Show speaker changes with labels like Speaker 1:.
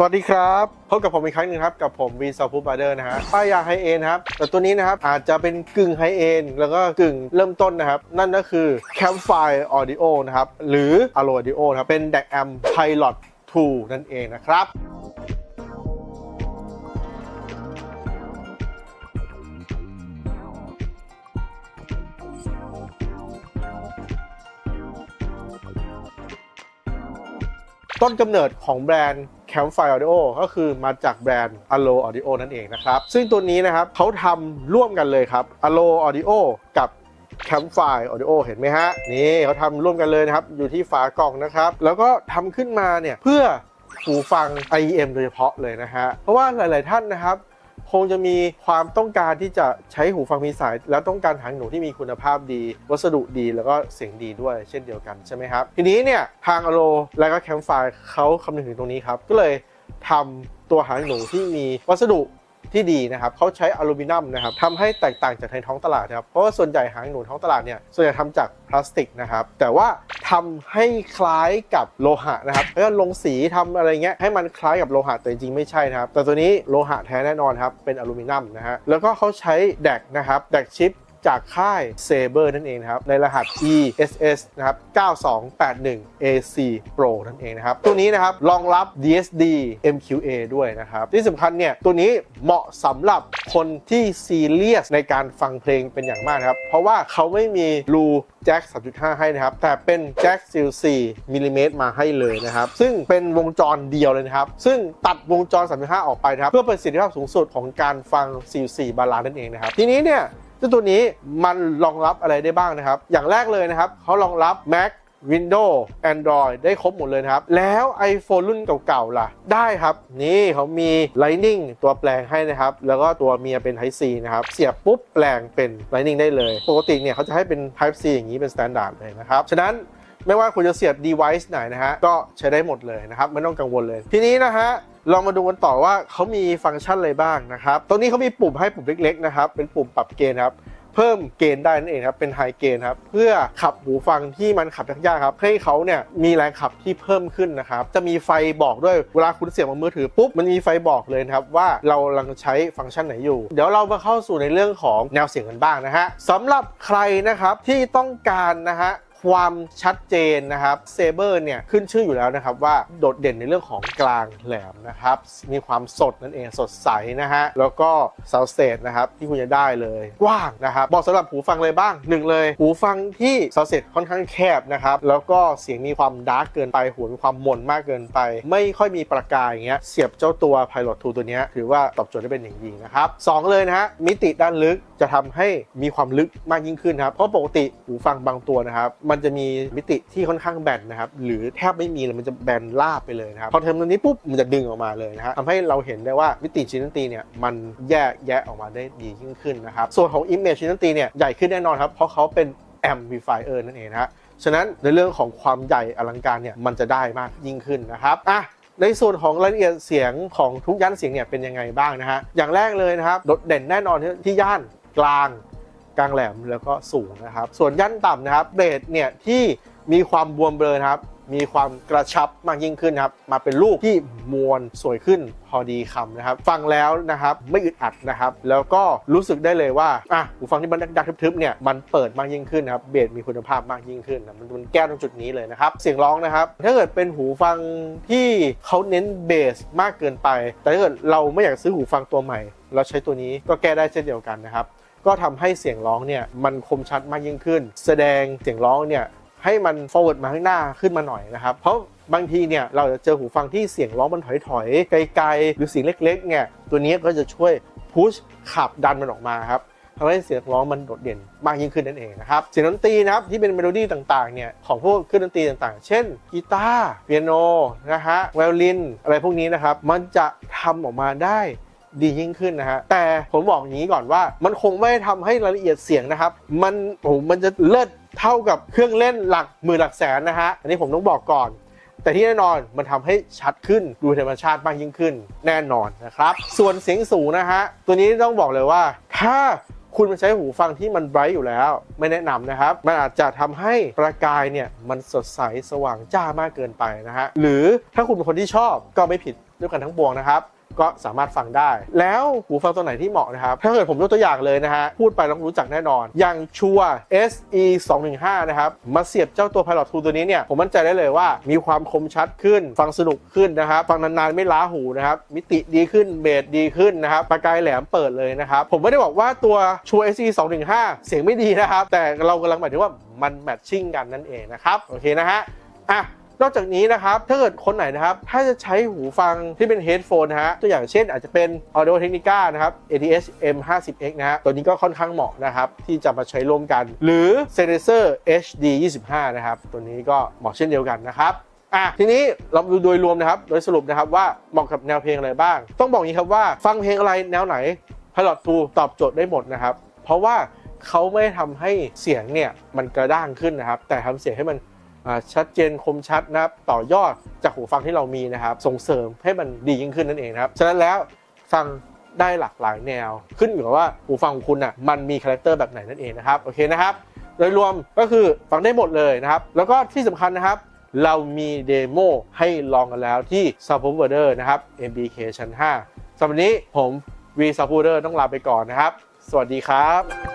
Speaker 1: สวัสดีครับ พบกับผมอีกครั้งหนึ่งครับ กับผมวีซอฟูบาร์เดอร์นะฮะป้ายยาไฮเอ็นครับ แต่ตัวนี้นะครับ อาจจะเป็นกึ่งไฮเอ็นแล้วก็กึ่งเริ่มต้นนะครับ นั่นก็คือ Campfire Audio นะครับ หรือ Allo Audio ครับ เป็น DAC Amp Pilot 2 นั่นเองนะครับต้นกำเนิดของแบรนด์ Campfire Audio ก็คือมาจากแบรนด์ Allo Audio นั่นเองนะครับ ซึ่งตัวนี้นะครับเขาทำร่วมกันเลยครับ Allo Audio กับ Campfire Audio เห็นไหมฮะ นี่เขาทำร่วมกันเลยนะครับ อยู่ที่ฝากล่องนะครับ แล้วก็ทำขึ้นมาเนี่ยเพื่อหูฟัง IEM โดยเฉพาะเลยนะฮะ เพราะว่าหลาย ๆ ท่านนะครับ คงจะมีความต้องการที่จะใช้หูฟังมีสาย แล้วต้องการหางหนูที่มีคุณภาพดี วัสดุดีแล้วก็เสียงดีด้วยเช่นเดียวกันใช่ไหมครับ ทีนี้เนี่ยทางอโลและก็แคมไฟเขาคำนึงถึงตรงนี้ครับ ก็เลยทำตัวหางหนูที่มีวัสดุ ที่ดีนะครับเขาใช้อลูมิเนียมนะครับทำให้แตกต่างจากในท้องตลาดนะครับเพราะว่าส่วนใหญ่หางหนูท้องตลาดเนี่ยส่วนใหญ่ทำจากพลาสติกนะครับแต่ว่าทำให้คล้ายกับโลหะนะครับแล้วลงสีทำอะไรเงี้ยให้มันคล้ายกับโลหะแต่จริงๆไม่ใช่นะครับแต่ตัวนี้โลหะแท้แน่นอนครับเป็นอลูมิเนียมนะฮะแล้วก็เขาใช้แดกนะครับแดกชิป จากค่าย Saber นั่นเองครับในรหัส ESS นะครับ 9281 AC Pro นั่นเองนะครับ ตัวนี้นะครับรองรับ DSD MQA ด้วยนะครับ ที่สำคัญเนี่ย ตัวนี้เหมาะสำหรับคนที่ซีเรียสในการฟังเพลงเป็นอย่างมากครับ เพราะว่าเขาไม่มีรูแจ็ค 3.5 ให้นะครับ แต่เป็นแจ็ค14มิลลิเมตรมาให้เลยนะครับ ซึ่งเป็นวงจรเดียวเลยนะครับ ซึ่งตัดวงจร 3.5 ออกไปครับ เพื่อประสิทธิภาพสูงสุดของการฟัง44บาลานนั่นเองนะครับ ทีนี้เนี่ย ซึ่งตัวนี้มันรองรับอะไรได้บ้างนะครับ อย่างแรกเลยนะครับเขารองรับ Mac Windows Android ได้ครบหมดเลยครับ แล้ว iPhone รุ่นเก่าๆล่ะ ได้ครับ นี่เขามี Lightning ตัวแปลงให้นะครับ แล้วก็ตัวเมียเป็น Type C นะครับ เสียบปุ๊บแปลงเป็น Lightning ได้เลย ปกติเนี่ยเขาจะให้เป็น Type C อย่างนี้เป็น Standard เลยนะครับ ฉะนั้น ไม่ว่าคุณจะเสียบ device ไหนนะฮะ ก็ใช้ได้หมดเลยนะครับ ไม่ต้องกังวลเลย ทีนี้นะฮะลองมาดูกันต่อว่าเขามีฟังก์ชันอะไรบ้างนะครับ ตรงนี้เขามีปุ่มให้ปุ่มเล็กๆนะครับ เป็นปุ่มปรับเกณฑ์ครับเพิ่มเกณฑ์ได้นั่นเองครับ เป็นไฮเกณฑ์ครับ เพื่อขับหูฟังที่มันขับยากๆครับ ให้เขาเนี่ยมีแรงขับที่เพิ่มขึ้นนะครับ จะมีไฟบอกด้วย เวลาคุณเสียบมือถือปุ๊บ มันมีไฟบอกเลยครับว่าเรากำลังใช้ฟังก์ชันไหนอยู่ เดี๋ยวเรามาเข้าสู่ในเรื่องของแนวเสียงกันบ้างนะฮะสำหรับใครนะครับที่ต้องการนะฮะ ความชัดเจนนะครับเซเบอร์เนี่ยขึ้นชื่ออยู่แล้วนะครับว่าโดดเด่นในเรื่องของกลางแหลมนะครับมีความสดนั่นเองสดใสนะฮะแล้วก็ซาวเซตนะครับที่คุณจะได้เลยกว้างนะครับบอกสำหรับหูฟังเลยบ้างหนึ่งเลย หูฟังที่ซาวเซตค่อนข้างแคบนะครับแล้วก็เสียงมีความดาร์กเกินไปหูมีความหม่นมากเกินไป ไม่ค่อยมีประกายอย่างเงี้ยเสียบเจ้าตัว Pilot 2ตัวนี้ถือว่าตอบโจทย์ได้เป็นอย่างดีนะครับสองเลยนะฮะมิติด้านลึกจะทำให้มีความลึกมากยิ่งขึ้นครับเพราะปกติหูฟังบางตัวนะครับมันจะมีมิติที่ค่อนข้างแบนนะครับหรือแทบไม่มีเลยมันจะแบนราบไปเลยนะครับพอเทอมตัวนี้ปุ๊บมันจะดึงออกมาเลยนะฮะทำให้เราเห็นได้ว่ามิติชิ้นดนตรีเนี่ยมันแยกแยะออกมาได้ดียิ่งขึ้นนะครับส่วนของ Image ชิ้นดนตรีเนี่ยใหญ่ขึ้นแน่นอนครับเพราะเขาเป็น Amplifier นั่นเองนะฮะฉะนั้นในเรื่องของความใหญ่อลังการเนี่ยมันจะได้มากยิ่งขึ้นนะครับอะในส่วนของรายละเอียดเสียงของทุกย่านเสียงเนี่ยเป็นยังไงบ้างนะฮะอย่างแรกเลยนะครับโดดเด่นแน่นอนที่ย่านกลาง กลางแหลมแล้วก็สูงนะครับ ส่วนย่านต่ำนะครับเบสเนี่ยที่มีความบวมเบลอครับมีความกระชับมากยิ่งขึ้นครับ มาเป็นรูปที่มวลสวยขึ้นพอดีคำนะครับ ฟังแล้วนะครับไม่อึดอัดนะครับ แล้วก็รู้สึกได้เลยว่าอะหูฟังที่มันดักทึบๆเนี่ยมันเปิดมากยิ่งขึ้นครับเบสมีคุณภาพมากยิ่งขึ้นนะมันมันแก้ตรงจุดนี้เลยนะครับ เสียงร้องนะครับ ถ้าเกิดเป็นหูฟังที่เขาเน้นเบสมากเกินไป แต่ถ้าเกิดเราไม่อยากซื้อหูฟังตัวใหม่ เราใช้ตัวนี้ก็แก้ได้เช่นเดียวกันนะครับ ก็ทำให้เสียงร้องเนี่ยมันคมชัดมากยิ่งขึ้น แสดงเสียงร้องเนี่ยให้มัน forward มาข้างหน้าขึ้นมาหน่อยนะครับ เพราะบางทีเนี่ยเราจะเจอหูฟังที่เสียงร้องมันถอยๆ ไกลๆ หรือเสียงเล็กๆเนี่ยตัวนี้ก็จะช่วยพุชขับดันมันออกมาครับทำให้เสียงร้องมันโดดเด่นมากยิ่งขึ้นนั่นเองนะครับ เสียงดนตรีนะครับที่เป็นเมโลดี้ต่างๆเนี่ยของพวกเครื่องดนตรีต่างๆ เช่นกีตาร์เปียโนนะฮะไวโอลิน อะไรพวกนี้นะครับ มันจะทำออกมาได้ ดียิ่งขึ้นนะฮะแต่ผมบอกอย่างนี้ก่อนว่า มันคงไม่ทำให้รายละเอียดเสียงนะครับ มันโอ้โหมันจะเลิศเท่ากับเครื่องเล่นหลักหมื่นหลักแสนนะฮะอันนี้ผมต้องบอกก่อนแต่ที่แน่นอนมันทำให้ชัดขึ้นดูธรรมชาติมากยิ่งขึ้นแน่นอนนะครับ ส่วนเสียงสูงนะฮะ ตัวนี้ต้องบอกเลยว่า ถ้าคุณมาใช้หูฟังที่มันไบรท์อยู่แล้ว ไม่แนะนำนะครับ มันอาจจะทำให้ประกายเนี่ย มันสดใสสว่างจ้ามากเกินไปนะฮะ หรือถ้าคุณเป็นคนที่ชอบก็ไม่ผิดด้วยกันทั้งปวงนะครับ ก็สามารถฟังได้ แล้วหูฟังตัวไหนที่เหมาะนะครับ ถ้าเกิดผมยกตัวอย่างเลยนะฮะ พูดไปต้องรู้จักแน่นอน อย่างชัว SE 2 1 5นะครับ มาเสียบเจ้าตัว Pilot 2 ตัวนี้เนี่ย ผมมั่นใจได้เลยว่ามีความคมชัดขึ้น ฟังสนุกขึ้นนะครับ ฟังนานๆ ไม่ล้าหูนะครับ มิติดีขึ้น เบสดีขึ้นนะครับ ประกายแหลมเปิดเลยนะครับ ผมไม่ได้บอกว่าตัวชัว SE 2 1 5เสียงไม่ดีนะครับ แต่เรากำลังหมายถึงว่ามันแมทชิ่งกันนั่นเองนะครับ โอเคนะฮะ อะ นอกจากนี้นะครับถ้าเกิดคนไหนนะครับถ้าจะใช้หูฟังที่เป็นเฮดโฟนนะฮะตัวอย่างเช่นอาจจะเป็น Audio Technica นะครับ ATS M50X นะฮะตัวนี้ก็ค่อนข้างเหมาะนะครับที่จะมาใช้ร่วมกัน หรือ Sennheiser HD 25นะครับตัวนี้ก็เหมาะเช่นเดียวกันนะครับอะทีนี้เราดูโดยรวมนะครับ โดยสรุปนะครับว่าเหมาะกับแนวเพลงอะไรบ้าง ต้องบอกอย่างนี้ครับว่าฟังเพลงอะไรแนวไหน Pilot 2ตอบโจทย์ได้หมดนะครับ เพราะว่าเขาไม่ได้ทำให้เสียงเนี่ยมันกระด้างขึ้นนะครับ แต่ทำเสียงให้มัน ชัดเจนคมชัดนะครับต่อยอดจากหูฟังที่เรามีนะครับ ส่งเสริมให้มันดียิ่งขึ้นนั่นเองนะครับฉะนั้นแล้วฟังได้หลากหลายแนว ขึ้นอยู่กับว่าหูฟังของคุณอะมันมีคาแรคเตอร์แบบไหนนั่นเองนะครับโอเคนะครับโดยรวมก็คือฟังได้หมดเลยนะครับ แล้วก็ที่สำคัญนะครับ เรามีเดโมให้ลองกันแล้วที่ Subwoofer นะครับ MBK ชั้น 5สำหรับนนี้ผม V Subwoofer ต้องลาไปก่อนนะครับ สวัสดีครับ